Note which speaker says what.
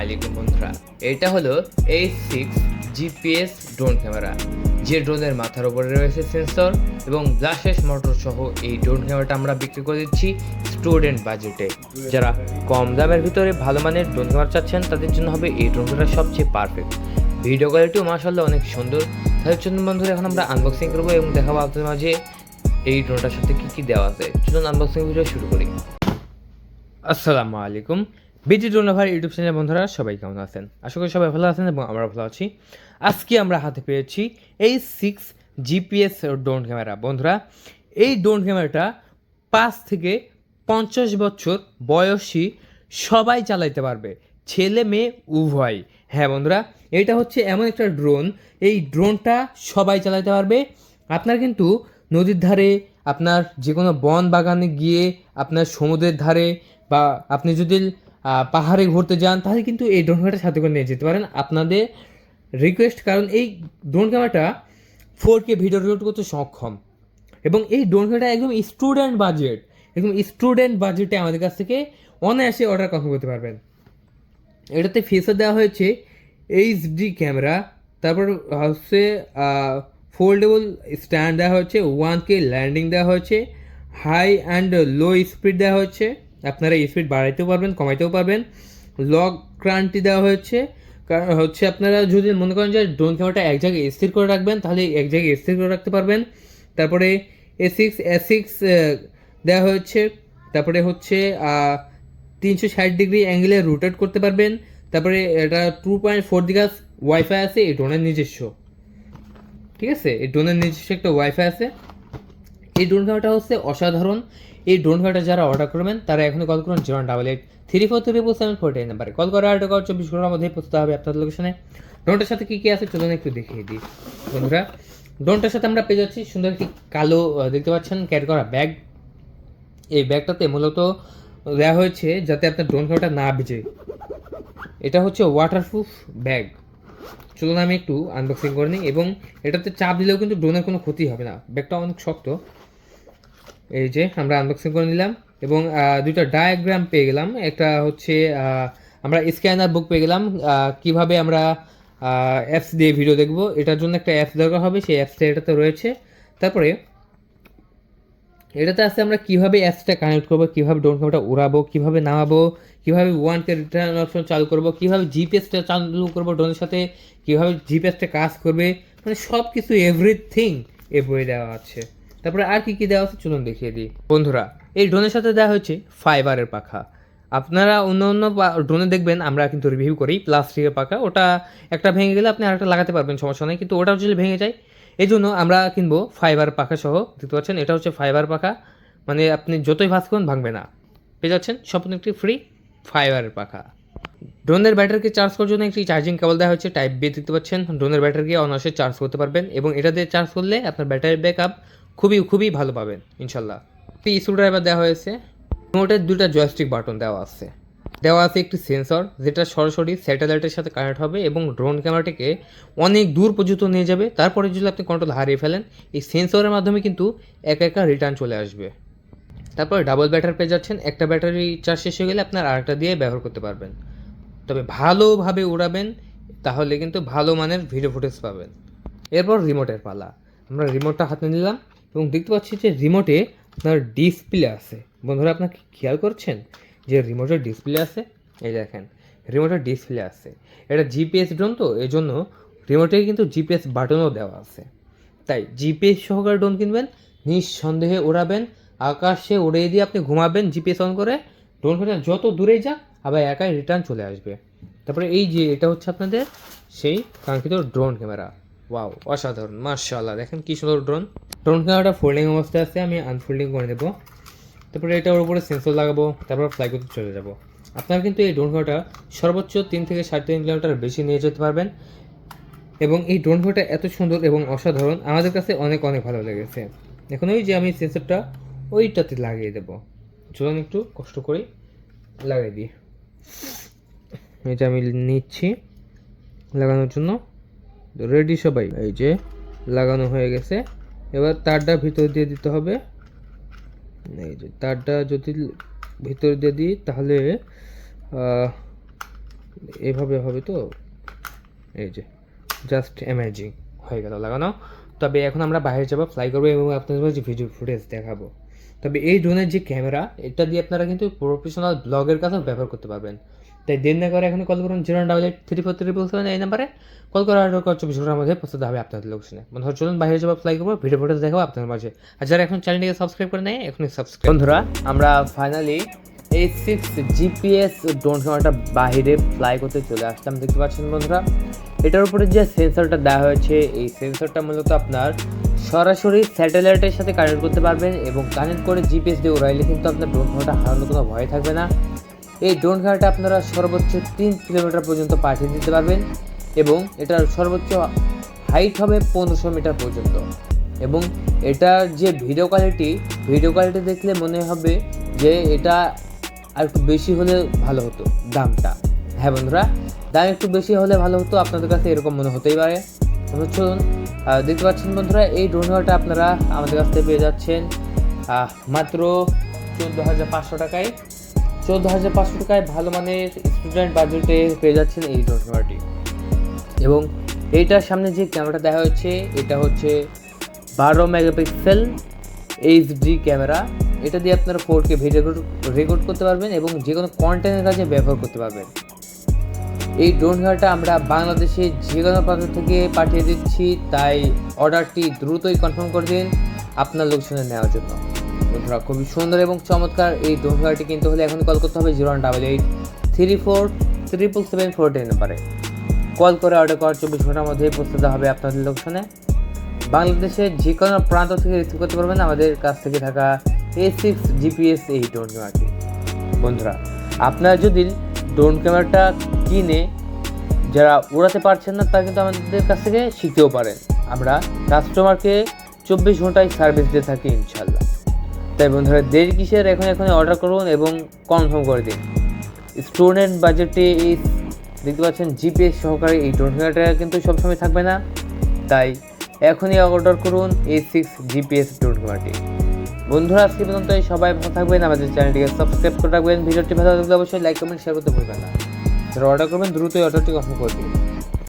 Speaker 1: আলাইকুম বন্ধুরা। এটা হলো এই সিক্স জিপিএস ড্রোন ক্যামেরা। যে ড্রোনের মাথার উপরে রয়েছে সেন্সর এবং গ্লাসেস মোটর সহ এই ড্রোন ক্যামেরাটা আমরা বিক্রি করে দিচ্ছি স্টুডেন্ট বাজেটে। যারা কম দামের ভিতরে ভালো মানের ড্রোন ক্যামেরা চাচ্ছেন, তাদের জন্য হবে এই ড্রোন ক্যামেরা সবচেয়ে পারফেক্ট ভিডিও কোয়ালিটিও মাসাল্লাহ অনেক সুন্দর। তাদের জন্য বন্ধুরা, এখন আমরা আনবক্সিং করব এবং দেখাবো আপনাদের মাঝে এই ড্রোনটার সাথে কী কী দেওয়া আছে। চলুন আনবক্সিং ভিডিও শুরু করি। আসসালামু আলাইকুম। বিজি ড্রোনাভার ইউটিউব চ্যানেল বন্ধুরা, সবাই কেমন আছেন? আশা করি সবাই ভালো আছেন এবং আমরা ভালো আছি। আজকে আমরা হাতে পেয়েছি এই সিক্স জিপিএস ড্রোন ক্যামেরা বন্ধুরা, এই ড্রোন ক্যামেরাটা পাঁচ থেকে পঞ্চাশ বছর বয়সী সবাই চালাইতে পারবে, ছেলে মেয়ে উভয়। হ্যাঁ বন্ধুরা, এটা হচ্ছে এমন একটা ড্রোন এই ড্রোনটা সবাই চালাতে পারবে। আপনার কিন্তু নদীর ধারে, আপনার যে কোনো বন বাগানে গিয়ে আপনার সমুদ্রের ধারে বা আপনি যদি পাহাড়ে ঘুরতে যান, তাহলে কিন্তু এই ড্রোন ক্যামেরাটা সাথে করে নিয়ে যেতে পারেন। আপনাদের রিকোয়েস্ট কারণ এই ড্রোন ক্যামেরাটা ফোর কে ভিডিও রেকর্ড করতে সক্ষম। এবং এই ড্রোন ক্যামেরাটা একদম স্টুডেন্ট বাজেট একদম স্টুডেন্ট বাজেটে আমাদের কাছ থেকে অনায়াসে অর্ডার কনফার্ম করতে পারবেন। এটাতে ফিচার দেওয়া হয়েছে এইচডি ক্যামেরা তারপর হচ্ছে ফোল্ডেবল স্ট্যান্ড দেওয়া হয়েছে ওয়ান কে ল্যান্ডিং দেওয়া হয়েছে হাই অ্যান্ড লো স্পিড দেওয়া হয়েছে। আপনারা স্পিড বাড়াইতেও পারবেন, কমাইতেও পারবেন। লক ক্রান্তি দেওয়া হয়েছে। কারণ হচ্ছে আপনারা যদি মনে করেন যে ড্রোন ক্যামেরাটা এক জায়গায় স্থির করে রাখবেন, তাহলে এক জায়গায় স্থির করে রাখতে পারবেন। তারপরে এ সিক্স এ সিক্স দেওয়া হয়েছে। তারপরে হচ্ছে তিনশো ষাট ডিগ্রি অ্যাঙ্গেলে রোটেট করতে পারবেন। তারপরে এটা টু পয়েন্ট ফোর দিঘাস ওয়াইফাই আছে, এই ড্রোনের নিজস্ব। ঠিক আছে? এই ড্রোনের নিজস্ব একটা ওয়াইফাই আছে। এই ড্রোন ক্যামেরাটা হচ্ছে অসাধারণ। এই ড্রোন ক্যামেরাটা যারা অর্ডার করবেন, তারা এখনই কল করুন zero double eight three four three four seven four eight নাম্বারে। কল করে আর টাকা চব্বিশ ঘণ্টার মধ্যে পৌঁছতে হবে আপনার লোকেশনে ড্রোনটার সাথে কী কী আছে চলুন একটু দেখিয়ে দিই। বন্ধুরা ড্রোনটার সাথে আমরা পেয়ে যাচ্ছি সুন্দর একটি কালো দেখতে পাচ্ছেন ক্যারি করা ব্যাগ এই ব্যাগটাতে মূলত দেওয়া হয়েছে যাতে আপনার ড্রোন ক্যামেরাটা না ভিজে। এটা হচ্ছে ওয়াটারপ্রুফ ব্যাগ চলুন আমি একটু আনবক্সিং করে নিই এবং এটাতে চাপ দিলেও কিন্তু ড্রোনের কোনো ক্ষতি হবে না। ব্যাগটা অনেক শক্ত। এই যে আমরা আনবক্সিং করে নিলাম এবং দুইটা ডায়াগ্রাম পেয়ে গেলাম। একটা হচ্ছে আমরা স্ক্যানার বুক পেয়ে গেলাম কীভাবে আমরা অ্যাপস দিয়ে ভিডিও দেখব। এটার জন্য একটা অ্যাপস দরকার হবে, সেই অ্যাপসটা এটাতে রয়েছে। তারপরে, এটাতে আছে আমরা কীভাবে অ্যাপসটা কানেক্ট করব, কীভাবে ড্রোন ক্যামেরাটা উড়াবো, কীভাবে নামাবো, কীভাবে ওয়ান কে রিটার্ন অপশন চালু করব, কীভাবে জিপিএসটা চালু করব ড্রোনের সাথে, কীভাবে জিপিএসটা কাজ করবে মানে সব কিছু এভরিথিং এ বইয়ে দেওয়া আছে। তারপরে আর কি কি দেওয়া আছে চলুন দেখিয়ে দিই। বন্ধুরা, এই ড্রোনের সাথে দেওয়া হয়েছে ফাইবারের পাখা। আপনারা অন্য অন্য ড্রোনে দেখবেন, আমরা কিন্তু রিভিউ করি প্লাস্টিকের পাখা। ওটা একটা ভেঙে গেলে আপনি আরেকটা লাগাতে পারবেন, সমস্যা নেই। কিন্তু ওটা যদি ভেঙে যায় এই জন্য আমরা কিনবো ফাইবার পাখা সহ, দেখতে পাচ্ছেন? এটা হচ্ছে ফাইবার পাখা। মানে আপনি যতই ভাজ করুন, ভাঙবে না। পেয়ে যাচ্ছেন? সম্পূর্ণ একটি ফ্রি ফাইবারের পাখা। ড্রোনের ব্যাটারিকে চার্জ করার জন্য একটি চার্জিং কেবল দেওয়া হচ্ছে টাইপ বি দেখতে পাচ্ছেন? ড্রোনের ব্যাটারিকে অনায়াসে চার্জ করতে পারবেন এবং এটা দিয়ে চার্জ করলে আপনার ব্যাটারি ব্যাকআপ খুবই খুবই ভালো পাবেন, ইনশাল্লাহ। একটি স্ক্রু ড্রাইভার দেওয়া হয়েছে। রিমোটের দুটো জয়স্টিক বাটন দেওয়া আছে। দেওয়া আছে একটি সেন্সর যেটা সরাসরি স্যাটেলাইটের সাথে কানেক্ট হবে এবং ড্রোন ক্যামেরাটিকে অনেক দূর পর্যন্ত নিয়ে যাবে। তারপরে যদি আপনি কন্ট্রোল হারিয়ে ফেলেন, এই সেন্সরের মাধ্যমে কিন্তু একা একা রিটার্ন চলে আসবে। তারপর ডাবল ব্যাটারি পেয়ে যাচ্ছেন। একটা ব্যাটারি চার্জ শেষ হয়ে গেলে আপনার আরেকটা দিয়ে ব্যবহার করতে পারবেন। তবে ভালোভাবে উড়াবেন, তাহলে কিন্তু ভালো মানের ভিডিও ফুটেজ পাবেন। এরপর রিমোটের পালা। আমরা রিমোটটা হাতে নিলাম। এবং দেখতে পাচ্ছি যে রিমোটে আপনার ডিসপ্লে আছে। বন্ধুরা, আপনার খেয়াল করছেন যে রিমোটের ডিসপ্লে আছে? এই দেখেন, রিমোটের ডিসপ্লে আছে। এটা জিপিএস ড্রোন তো এই জন্য রিমোটে কিন্তু জিপিএস বাটনও দেওয়া আছে। তাই জিপিএস সহকারে ড্রোন কিনবেন, নিঃসন্দেহে ওড়াবেন আকাশে উড়িয়ে দিয়ে আপনি ঘুমাবেন জিপিএস অন করে। ড্রোন ফোনটা যত দূরেই যাক, আবার একাই রিটার্ন চলে আসবে। তারপরে এই যে, এটা হচ্ছে আপনাদের সেই কাঙ্ক্ষিত ড্রোন ক্যামেরা। ওয়াও অসাধারণ মার্শাল্লাহ দেখেন কি সুন্দর ড্রোন ড্রোন ক্যামেরাটা ফোল্ডিং অবস্থায় আছে, আমি আনফোল্ডিং করে দেবো তারপরে এটার উপরে সেন্সর লাগাবো, তারপর ফ্লাই করতে চলে যাব। আপনারা কিন্তু এই ড্রোন ক্যামেরাটা সর্বোচ্চ তিন থেকে সাড়ে তিন কিলোমিটার বেশি নিয়ে যেতে পারবেন। এবং এই ড্রোন ক্যামেরাটা এত সুন্দর এবং অসাধারণ, আমাদের কাছে অনেক অনেক ভালো লেগেছে। এখন ওই যে আমি সেন্সরটা ওইটাতে লাগিয়ে দেবো। চলুন একটু কষ্ট করে লাগিয়ে দিই। এটা আমি নিচ্ছি লাগানোর জন্য। রেডি সবাই। এই যে, লাগানো হয়ে গেছে। এবার তারটা ভিতর দিয়ে দিতে হবে। এই যে, তারটা যদি ভিতর দিয়ে দিই, তাহলে এভাবে হবে তো? এই যে জাস্ট অ্যামেজিং হয়ে গেল লাগানো। তবে এখন আমরা বাইরে যাব ফ্লাই করব এবং আপনাদের যে ভিডিও ফুটেজ দেখাবো। তবে এই ড্রোনের যে ক্যামেরা এটা দিয়ে আপনারা কিন্তু প্রফেশনাল ব্লগের কাছেও ব্যবহার করতে পারবেন। তাই দেরি না করে এখন কল করুন zero double eight three four three seven এই নাম্বারে কল করার চব্বিশ ঘণ্টার মধ্যে পৌঁছতে হবে আপনাদের লোকেশনে বন্ধুরা, চলুন বাইরে যাব ফ্লাই করব ভিডিও ফুটেজ দেখাবো আপনাদের মাঝে। আর যারা এখন চ্যানেলটিকে সাবস্ক্রাইব করে নেয় এখনই সাবস্ক্রাইব বন্ধুরা, আমরা ফাইনালি এই সিক্স জিপিএস ড্রোন ক্যামেরাটা বাইরে ফ্লাই করতে চলে আসলাম, দেখতে পাচ্ছেন বন্ধুরা? এটার উপরে যে সেন্সরটা দেওয়া হয়েছে, এই সেন্সরটা মূলত আপনার সরাসরি স্যাটেলাইটের সাথে কানেক্ট করতে পারবেন এবং কানেক্ট করে জিপিএস দিয়ে উড়াইলে কিন্তু আপনার ড্রোন ক্যামেরাটা হারানোর কোনো ভয় থাকবে না। এই ড্রোন ক্যামেরাটা আপনারা সর্বোচ্চ তিন কিলোমিটার পর্যন্ত পাঠিয়ে দিতে পারবেন এবং এটার সর্বোচ্চ হাইট হবে পনেরোশো মিটার পর্যন্ত। এবং এটার যে ভিডিও কোয়ালিটি ভিডিও কোয়ালিটি দেখলে মনে হবে যে এটা আর একটু বেশি হলে ভালো হতো দামটা। হ্যাঁ বন্ধুরা, দাম একটু বেশি হলে ভালো হতো, আপনাদের কাছে এরকম মনে হতেই পারে। চলুন দেখতে পাচ্ছেন বন্ধুরা, এই ড্রোন ক্যামেরাটা আপনারা আমাদের কাছ থেকে পেয়ে যাচ্ছেন মাত্র চোদ্দ হাজার পাঁচশো টাকায়। চোদ্দ হাজার পাঁচশো টাকায় ভালো মানের স্টুডেন্ট বাজেটে পেয়ে যাচ্ছেন এই ক্যামেরাটি এবং এইটার সামনে যে ক্যামেরাটা দেখা হচ্ছে, এটা হচ্ছে বারো মেগাপিক্সেল এইচডি ক্যামেরা। এটা দিয়ে আপনারা ফোর কে ভিডিও রেকর্ড করতে পারবেন এবং যে কোনো কন্টেন্টের কাজে ব্যবহার করতে পারবেন। এই ড্রোন ক্যামেরাটা আমরা বাংলাদেশে যে কোনো প্রান্ত থেকে পাঠিয়ে দিচ্ছি, তাই অর্ডারটি দ্রুতই কনফার্ম করে দিন, আপনার লোকেশনে নেওয়ার জন্য। বন্ধুরা খুবই সুন্দর এবং চমৎকার এই ক্যামেরাটি কিনতে হলে এখন কল করতে হবে zero one double eight three four triple seven four ten নাম্বারে। কল করে অর্ডার করার চব্বিশ ঘণ্টার মধ্যেই পৌঁছতে হবে আপনাদের লোকেশনে বাংলাদেশের যে কোনো প্রান্ত থেকে রিসিভ করতে পারবেন আমাদের কাছ থেকে থাকা এ সিক্স জিপিএস এই ড্রোন ক্যামেরাটি। বন্ধুরা, আপনারা যদি ড্রোন ক্যামেরাটা কিনে যারা উড়াতে পারছেন না, তারা কিন্তু আমাদের কাছ থেকে শিখতেও পারেন। আমরা কাস্টমারকে চব্বিশ ঘন্টায় সার্ভিস দিয়ে থাকি ইনশাল্লাহ। তাই বন্ধুরা, দেরি কিসের? এখন এখন অর্ডার করুন এবং কনফার্ম করে দিন। স্টুডেন্ট বাজেটে এই দেখতে পাচ্ছেন জিপিএস সহকারে এই ক্যামেরাটা কিন্তু সবসময় থাকবে না। তাই এখনই অর্ডার করুন এই সিক্স জিপিএস ক্যামেরাটি বন্ধুরা, আজকে পর্যন্ত সবাই ভালো থাকবেন, আমাদের চ্যানেলটিকে সাবস্ক্রাইব করে রাখবেন। ভিডিওটি ভালো লাগলে অবশ্যই লাইক কমেন্ট শেয়ার করতে ভুলবেন না। যারা অর্ডার করবেন, দ্রুতই অর্ডারটি কনফার্ম করে দিন